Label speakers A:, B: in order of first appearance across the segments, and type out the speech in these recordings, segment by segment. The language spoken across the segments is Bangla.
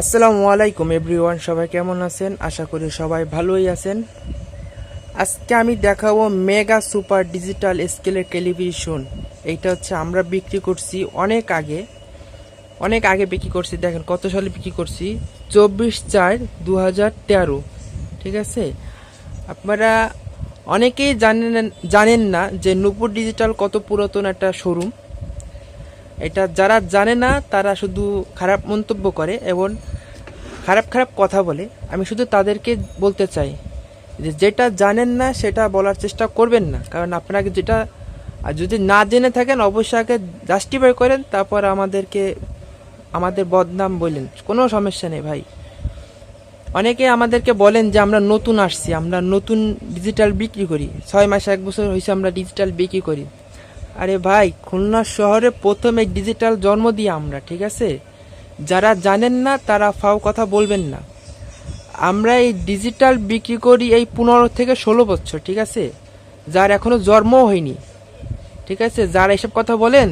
A: আসসালামু আলাইকুম এভরিওয়ান, সবাই কেমন আছেন? আশা করি সবাই ভালোই আছেন। আজকে আমি দেখাবো মেগা সুপার ডিজিটাল স্কেলের টেলিভিশন। এইটা হচ্ছে আমরা বিক্রি করছি অনেক আগে। অনেক আগে বিক্রি করছি, দেখেন কত সালে বিক্রি করছি? চব্বিশ চার দু ঠিক আছে? আপনারা অনেকেই জানেন জানেন না যে নূপুর ডিজিটাল কত পুরাতন একটা শোরুম। এটা যারা জানে না, তারা শুধু খারাপ মন্তব্য করে এবং খারাপ খারাপ কথা বলে। আমি শুধু তাদেরকে বলতে চাই যে, যেটা জানেন না, সেটা বলার চেষ্টা করবেন না। কারণ আপনাকে যেটা, আর যদি না জেনে থাকেন, অবশ্যই আগে জাস্টিফাই করেন, তারপর আমাদেরকে, আমাদের বদনাম বললেন। কোনো সমস্যা নেই ভাই। অনেকে আমাদেরকে বলেন যে, আমরা নতুন আসছি, আমরা নতুন ডিজিটাল বিক্রি করি। ছয় মাস, এক বছর হয়েছে আমরা ডিজিটাল বিক্রি করি। আরে ভাই, খুলনা শহরে প্রথম ডিজিটাল জন্ম দিই আমরা, ঠিক আছে? যারা জানেন না, তারা ফাও কথা বলবেন না। আমরা এই ডিজিটাল বিক্রি করি এই পনেরো থেকে ষোলো বছর, ঠিক আছে? যার এখনও জন্মও হয়নি, ঠিক আছে? যারা এসব কথা বলেন,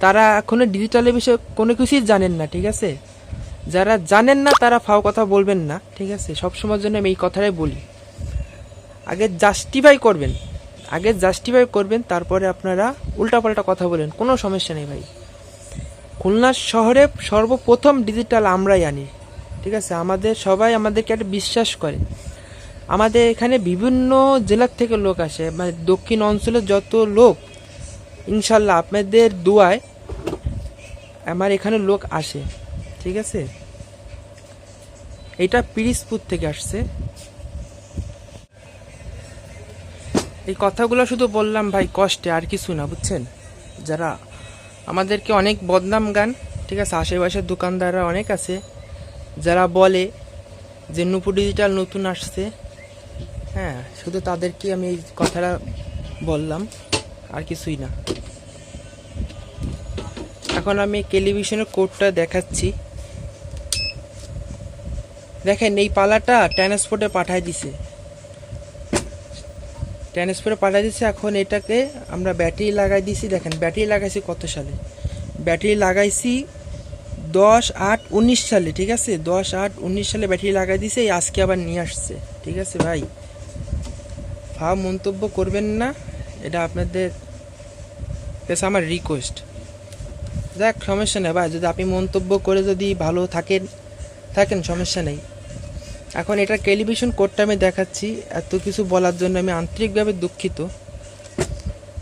A: তারা এখনও ডিজিটালের বিষয়ে কোনো কিছুই জানেন না, ঠিক আছে? যারা জানেন না, তারা ফাও কথা বলবেন না, ঠিক আছে? সবসময়ের জন্য আমি এই কথাটাই বলি। আগে জাস্টিফাই করবেন। আগে জাস্টিফাই করবেন, তারপরে আপনারা উল্টাপাল্টা কথা বলেন, কোনো সমস্যা নেই ভাই। খুলনা শহরে সর্বপ্রথম ডিজিটাল আমরাই আনি, ঠিক আছে? আমাদের সবাই আমাদেরকে একটা বিশ্বাস করে। আমাদের এখানে বিভিন্ন জেলার থেকে লোক আসে মানে দক্ষিণ অঞ্চলের যত লোক, ইনশাল্লাহ আপনাদের দুয়ায় আমার এখানে লোক আসে, ঠিক আছে? এটা পিরিসপুর থেকে আসছে। এই কথাগুলো শুধু বললাম ভাই, কষ্টে আর কিছু না, বুঝছেন? যারা আমাদেরকে অনেক বদনাম গান, ঠিক আছে, আশেপাশের দোকানদাররা অনেক আছে, যারা বলে যে নুপু ডিজিটাল নতুন আসছে হ্যাঁ শুধু তাদেরকে আমি এই কথাটা বললাম, আর কিছুই না। এখন আমি টেলিভিশনের কোডটা দেখাচ্ছি। দেখেন, এই পালাটা ট্রান্সপোর্টে পাঠায় দিছে। ট্রান্সফারে পাঠিয়ে দিচ্ছে এখন এটাকে আমরা ব্যাটারি লাগাই দিছি, দেখেন ব্যাটারি লাগাইছি কত সালে? ব্যাটারি লাগাইছি দশ আট উনিশ সালে, ঠিক আছে? দশ আট উনিশ সালে ব্যাটারি লাগাই দিছে, এই আজকে আবার নিয়ে আসছে, ঠিক আছে ভাই? ভাব মন্তব্য করবেন না, এটা আপনাদের কাছে আমার রিকোয়েস্ট দেখ সমস্যা নেই ভাই, যদি আপনি মন্তব্য করে যদি ভালো থাকেন থাকেন, সমস্যা নেই। এখন এটা টেলিভিশন কোডটা আমি দেখাচ্ছি। এত কিছু বলার জন্য আমি আন্তরিকভাবে দুঃখিত।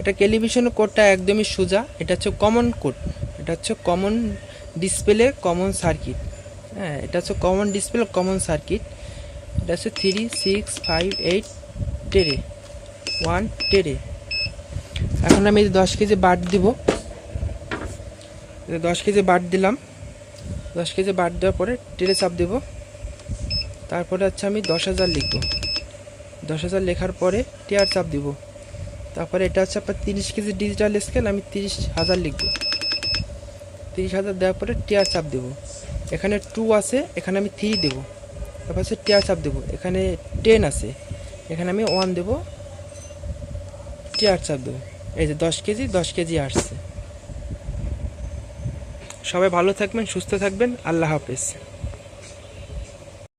A: এটা টেলিভিশন কোডটা একদমই সোজা। এটা হচ্ছে কমন কোড এটা হচ্ছে কমন ডিসপ্লে কমন সার্কিট হ্যাঁ এটা হচ্ছে কমন ডিসপ্লে কমন সার্কিট এটা হচ্ছে থ্রি সিক্স ফাইভ এইট টেরে ওয়ান টেরে এখন আমি দশ কেজি বাট দিব, দশ কেজি বাট দিলাম। দশ কেজি বাট দেওয়ার পরে টেরে চাপ দেবো। তারপরে হচ্ছে আমি দশ হাজার লিখব। দশ হাজার লেখার পরে টিয়ার চাপ দিব। তারপরে এটা হচ্ছে আপনার তিরিশ কেজি ডিজিটাল স্কেল আমি তিরিশ হাজার লিখব। তিরিশ হাজার দেওয়ার পরে টিয়ার চাপ দেব। এখানে টু আছে, এখানে আমি থ্রি দেবো। তারপর হচ্ছে টিয়ার চাপ দেবো। এখানে টেন আছে, এখানে আমি ওয়ান দেবো। টিয়ার চাপ দেবো। এই যে দশ কেজি দশ কেজি আসছে। সবাই ভালো থাকবেন, সুস্থ থাকবেন। আল্লাহ হাফেজ।